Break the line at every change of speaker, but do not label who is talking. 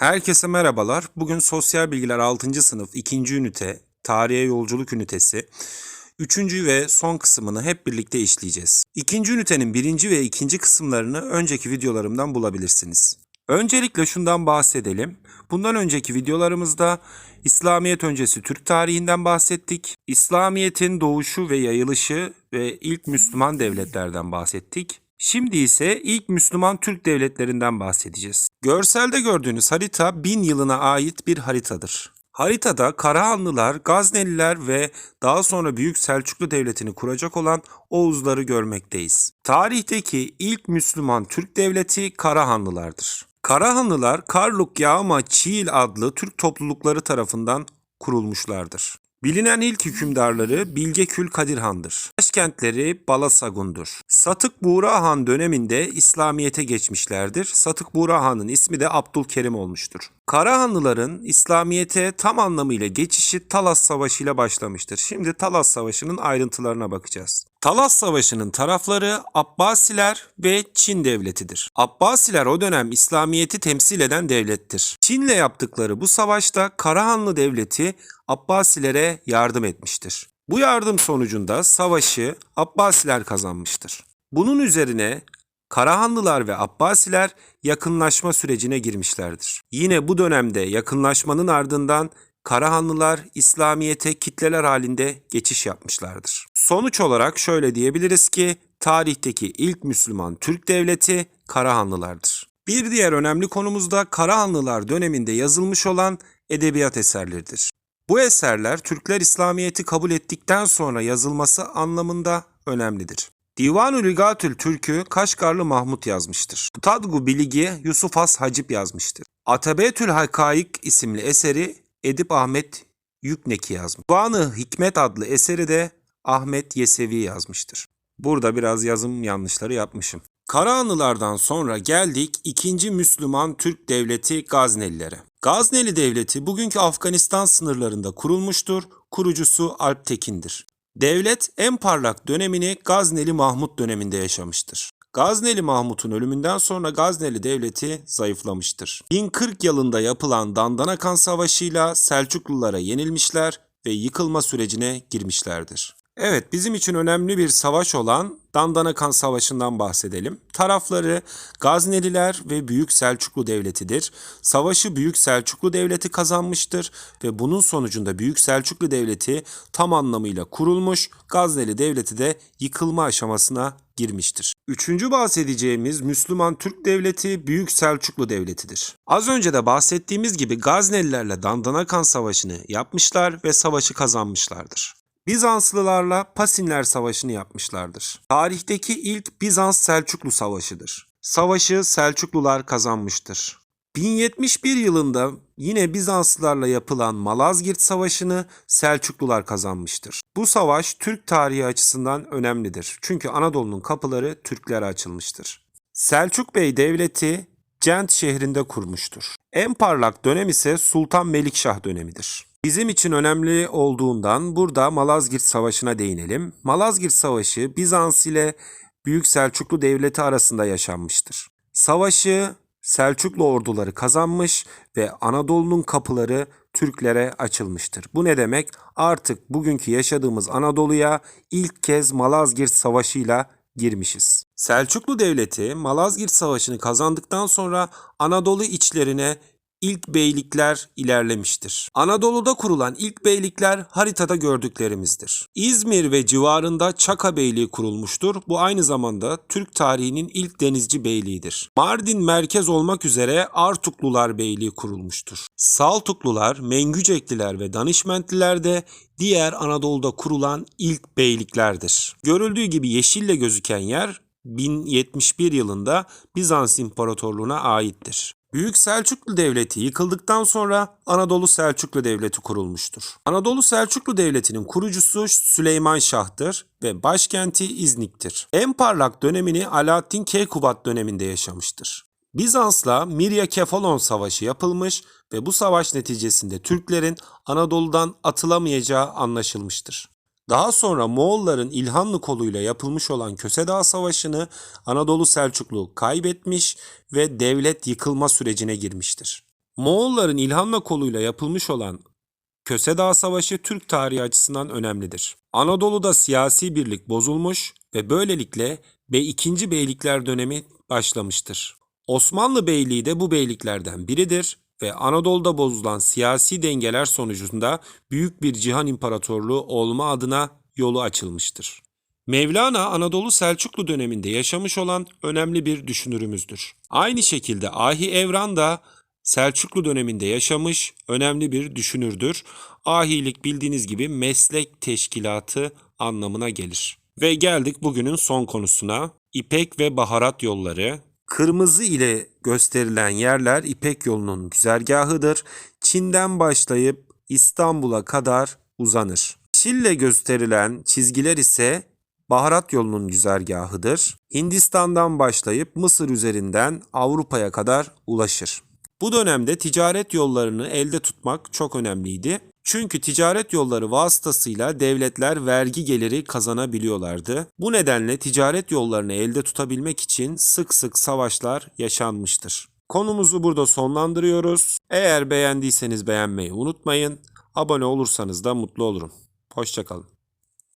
Herkese merhabalar. Bugün Sosyal Bilgiler 6. sınıf 2. ünite, Tarihe Yolculuk ünitesi 3. ve son kısmını hep birlikte işleyeceğiz. 2. ünitenin 1. ve 2. kısımlarını önceki videolarımdan bulabilirsiniz. Öncelikle şundan bahsedelim. Bundan önceki videolarımızda İslamiyet öncesi Türk tarihinden bahsettik. İslamiyet'in doğuşu ve yayılışı ve ilk Müslüman devletlerden bahsettik. Şimdi ise ilk Müslüman Türk devletlerinden bahsedeceğiz. Görselde gördüğünüz harita 1000 yılına ait bir haritadır. Haritada Karahanlılar, Gazneliler ve daha sonra Büyük Selçuklu Devleti'ni kuracak olan Oğuzları görmekteyiz. Tarihteki ilk Müslüman Türk devleti Karahanlılardır. Karahanlılar Karluk Yağma Çiğil adlı Türk toplulukları tarafından kurulmuşlardır. Bilinen ilk hükümdarları Bilgekül Kadirhan'dır. Başkentleri Balasagun'dur. Satık Buğra Han döneminde İslamiyet'e geçmişlerdir. Satık Buğra Han'ın ismi de Abdülkerim olmuştur. Karahanlıların İslamiyet'e tam anlamıyla geçişi Talas Savaşı ile başlamıştır. Şimdi Talas Savaşı'nın ayrıntılarına bakacağız. Talas Savaşı'nın tarafları Abbasiler ve Çin devletidir. Abbasiler o dönem İslamiyet'i temsil eden devlettir. Çin'le yaptıkları bu savaşta Karahanlı devleti Abbasilere yardım etmiştir. Bu yardım sonucunda savaşı Abbasiler kazanmıştır. Bunun üzerine Karahanlılar ve Abbasiler yakınlaşma sürecine girmişlerdir. Yine bu dönemde yakınlaşmanın ardından Karahanlılar İslamiyet'e kitleler halinde geçiş yapmışlardır. Sonuç olarak şöyle diyebiliriz ki tarihteki ilk Müslüman Türk devleti Karahanlılardır. Bir diğer önemli konumuz da Karahanlılar döneminde yazılmış olan edebiyat eserleridir. Bu eserler Türkler İslamiyet'i kabul ettikten sonra yazılması anlamında önemlidir. Divan-ı Rigatül Türk'ü Kaşgarlı Mahmut yazmıştır. Tadgu Biligi Yusuf Has Hacip yazmıştır. Atabetül Hakaik isimli eseri Edip Ahmet Yükneki yazmış. Divan-ı Hikmet adlı eseri de Ahmet Yesevi yazmıştır. Burada biraz yazım yanlışları yapmışım. Karahanlılardan sonra geldik 2. Müslüman Türk devleti Gaznelilere. Gazneli devleti bugünkü Afganistan sınırlarında kurulmuştur. Kurucusu Alp Tekin'dir. Devlet en parlak dönemini Gazneli Mahmut döneminde yaşamıştır. Gazneli Mahmut'un ölümünden sonra Gazneli devleti zayıflamıştır. 1040 yılında yapılan Dandanakan Savaşı'yla Selçuklulara yenilmişler ve yıkılma sürecine girmişlerdir. Evet bizim için önemli bir savaş olan Dandanakan Savaşı'ndan bahsedelim. Tarafları Gazneliler ve Büyük Selçuklu Devleti'dir. Savaşı Büyük Selçuklu Devleti kazanmıştır ve bunun sonucunda Büyük Selçuklu Devleti tam anlamıyla kurulmuş, Gazneli Devleti de yıkılma aşamasına girmiştir. Üçüncü bahsedeceğimiz Müslüman Türk Devleti Büyük Selçuklu Devleti'dir. Az önce de bahsettiğimiz gibi Gaznelilerle Dandanakan Savaşı'nı yapmışlar ve savaşı kazanmışlardır. Bizanslılarla Pasinler Savaşı'nı yapmışlardır. Tarihteki ilk Bizans-Selçuklu Savaşı'dır. Savaşı Selçuklular kazanmıştır. 1071 yılında yine Bizanslılarla yapılan Malazgirt Savaşı'nı Selçuklular kazanmıştır. Bu savaş Türk tarihi açısından önemlidir. Çünkü Anadolu'nun kapıları Türklere açılmıştır. Selçuk Bey Devleti Cent şehrinde kurmuştur. En parlak dönem ise Sultan Melikşah dönemidir. Bizim için önemli olduğundan burada Malazgirt Savaşı'na değinelim. Malazgirt Savaşı Bizans ile Büyük Selçuklu Devleti arasında yaşanmıştır. Savaşı Selçuklu orduları kazanmış ve Anadolu'nun kapıları Türklere açılmıştır. Bu ne demek? Artık bugünkü yaşadığımız Anadolu'ya ilk kez Malazgirt Savaşı'yla girmişiz. Selçuklu Devleti Malazgirt Savaşı'nı kazandıktan sonra Anadolu içlerine ilk beylikler ilerlemiştir. Anadolu'da kurulan ilk beylikler haritada gördüklerimizdir. İzmir ve civarında Çaka Beyliği kurulmuştur. Bu aynı zamanda Türk tarihinin ilk denizci beyliğidir. Mardin merkez olmak üzere Artuklular Beyliği kurulmuştur. Saltuklular, Mengücekliler ve Danişmentliler de diğer Anadolu'da kurulan ilk beyliklerdir. Görüldüğü gibi yeşille gözüken yer 1071 yılında Bizans İmparatorluğu'na aittir. Büyük Selçuklu Devleti yıkıldıktan sonra Anadolu Selçuklu Devleti kurulmuştur. Anadolu Selçuklu Devleti'nin kurucusu Süleyman Şah'tır ve başkenti İznik'tir. En parlak dönemini Alaaddin Keykubat döneminde yaşamıştır. Bizans'la Mirya Kefalon Savaşı yapılmış ve bu savaş neticesinde Türklerin Anadolu'dan atılamayacağı anlaşılmıştır. Daha sonra Moğolların İlhanlı koluyla yapılmış olan Köse Savaşı'nı Anadolu Selçuklu kaybetmiş ve devlet yıkılma sürecine girmiştir. Moğolların İlhanlı koluyla yapılmış olan Köse Dağı Savaşı Türk tarihi açısından önemlidir. Anadolu'da siyasi birlik bozulmuş ve böylelikle Bey 2. Beylikler dönemi başlamıştır. Osmanlı Beyliği de bu beyliklerden biridir ve Anadolu'da bozulan siyasi dengeler sonucunda büyük bir cihan imparatorluğu olma adına yolu açılmıştır. Mevlana Anadolu Selçuklu döneminde yaşamış olan önemli bir düşünürümüzdür. Aynı şekilde Ahi Evran da Selçuklu döneminde yaşamış önemli bir düşünürdür. Ahilik bildiğiniz gibi meslek teşkilatı anlamına gelir. Ve geldik bugünün son konusuna. İpek ve baharat yolları. Kırmızı ile gösterilen yerler İpek yolunun güzergahıdır. Çin'den başlayıp İstanbul'a kadar uzanır. Çille gösterilen çizgiler ise baharat yolunun güzergahıdır. Hindistan'dan başlayıp Mısır üzerinden Avrupa'ya kadar ulaşır. Bu dönemde ticaret yollarını elde tutmak çok önemliydi. Çünkü ticaret yolları vasıtasıyla devletler vergi geliri kazanabiliyorlardı. Bu nedenle ticaret yollarını elde tutabilmek için sık sık savaşlar yaşanmıştır. Konumuzu burada sonlandırıyoruz. Eğer beğendiyseniz beğenmeyi unutmayın. Abone olursanız da mutlu olurum. Hoşçakalın.